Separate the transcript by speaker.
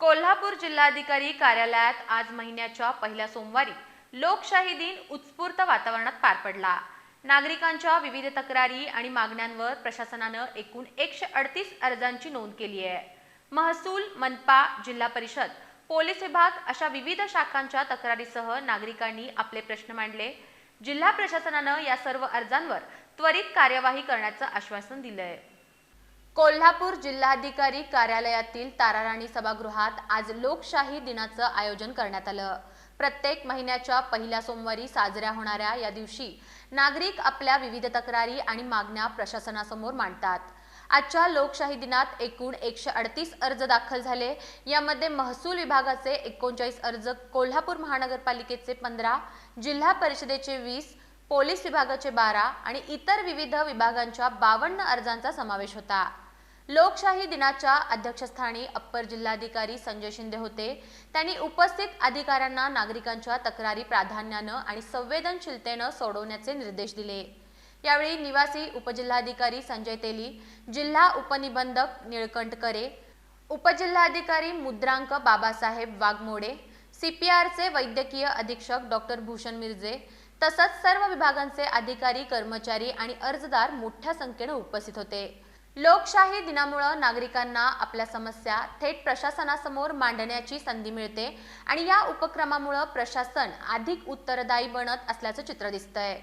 Speaker 1: कोल्हापूर जिल्हाधिकारी कार्यालयात आज महिन्याच्या पहिल्या सोमवारी लोकशाही दिन उत्स्फूर्त वातावरणात पार पडला. नागरिकांच्या विविध तक्रारी आणि मागण्यांवर प्रशासनानं एकूण एकशे अडतीस अर्जांची नोंद केली आहे. महसूल मनपा जिल्हा परिषद पोलीस विभाग अशा विविध शाखांच्या तक्रारीसह नागरिकांनी आपले प्रश्न मांडले. जिल्हा प्रशासनानं या सर्व अर्जांवर त्वरित कार्यवाही करण्याचं आश्वासन दिलंय. कोल्हापूर जिल्हाधिकारी कार्यालयातील ताराराणी सभागृहात आज लोकशाही दिनाचं आयोजन करण्यात आलं. प्रत्येक महिन्याच्या पहिल्या सोमवारी साजऱ्या होणाऱ्या या दिवशी नागरिक आपल्या विविध तक्रारी आणि मागण्या प्रशासनासमोर मांडतात. आजच्या लोकशाही दिनात एकूण एकशे अडतीस अर्ज दाखल झाले. यामध्ये महसूल विभागाचे एकोणचाळीस अर्ज कोल्हापूर महानगरपालिकेचे पंधरा जिल्हा परिषदेचे वीस पोलीस विभागाचे बारा आणि इतर विविध विभागांच्या बावन्न अर्जांचा समावेश होता. लोकशाही दिनाच्या अध्यक्षस्थानी अप्पर जिल्हाधिकारी संजय शिंदे होते. त्यांनी उपस्थित अधिकाऱ्यांना नागरिकांच्या तक्रारी प्राधान्यानं आणि संवेदनशीलतेनं सोडवण्याचे निर्देश दिले. यावेळी निवासी उपजिल्हाधिकारी संजय तेली जिल्हा उपनिबंधक निळकंठ करे उपजिल्हाधिकारी मुद्रांक बाबासाहेब वाघमोडे सीपीआरचे वैद्यकीय अधीक्षक डॉक्टर भूषण मिर्जे तसंच सर्व विभागांचे अधिकारी कर्मचारी आणि अर्जदार मोठ्या संख्येनं उपस्थित होते. लोकशाही दिनामुळं नागरिकांना आपल्या समस्या थेट प्रशासनासमोर मांडण्याची संधी मिळते आणि या उपक्रमामुळं प्रशासन अधिक उत्तरदायी बनत असल्याचं चित्र दिसतंय.